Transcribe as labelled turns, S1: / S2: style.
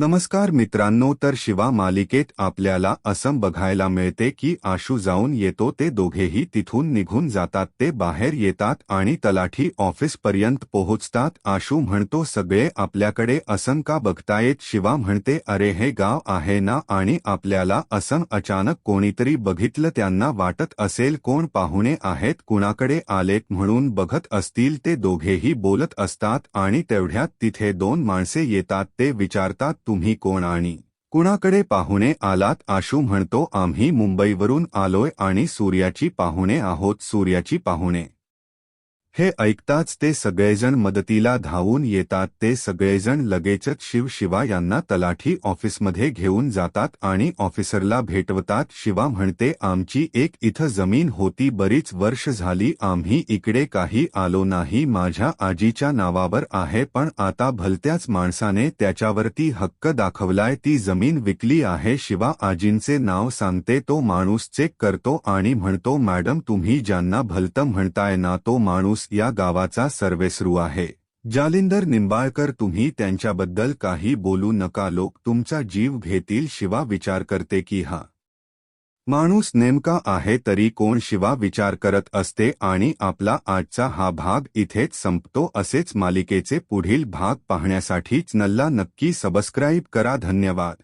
S1: नमस्कार मित्रांनो तर शिवा मालिकेत आपल्याला असं बघायला मिळते की आशू जाऊन येतो ते दोघेही तिथून निघून जातात ते बाहेर येतात आणि तलाठी ऑफिसपर्यंत पोहोचतात. आशू म्हणतो सगळे आपल्याकडे असं का बघतायत? शिवा म्हणते अरे हे गाव आहे ना आणि आपल्याला असं अचानक कोणीतरी बघितलं त्यांना वाटत असेल कोण पाहुणे आहेत कुणाकडे आलेत म्हणून बघत असतील ते दोघेही बोलत असतात आणि तेवढ्यात तिथे दोन माणसे येतात ते विचारतात तुम्ही कोण आणि कुणाकडे पाहुणे आलात? आशू म्हणतो आम्ही मुंबईवरून आलोय आणि सूर्याची पाहुणे आहोत सूर्याची पाहुणे. हे ऐकताच ते सगळेजण मदतीला धावून येतात ते सगळेजण लगेचच शिव शिवा यांना तलाठी ऑफिसमध्ये घेऊन जातात आणि ऑफिसरला भेटवतात शिवा म्हणते आमची एक इथं जमीन होती बरीच वर्ष झाली आम्ही इकडे काही आलो नाही माझ्या आजीच्या नावावर आहे पण आता भलत्याच माणसाने त्याच्यावरती हक्क दाखवलाय ती जमीन विकली आहे शिवा आजींचे नाव सांगते तो माणूस चेक करतो आणि म्हणतो मॅडम तुम्ही ज्यांना भलतं म्हणताय ना तो माणूस या गावाचा सर्वेसरू आहे. जालिंदर निंबाळकर तुम्ही त्यांच्याबद्दल काही बोलू नका लोक तुमचा जीव घेतील शिवा विचार करते की हा माणूस नेमका आहे तरी कोण शिवा विचार करत असते आणि आपला आजचा हा भाग इथेच संपतो असेच मालिकेचे पुढील भाग पाहण्यासाठीच नल्ला नक्की सबस्क्राईब करा धन्यवाद.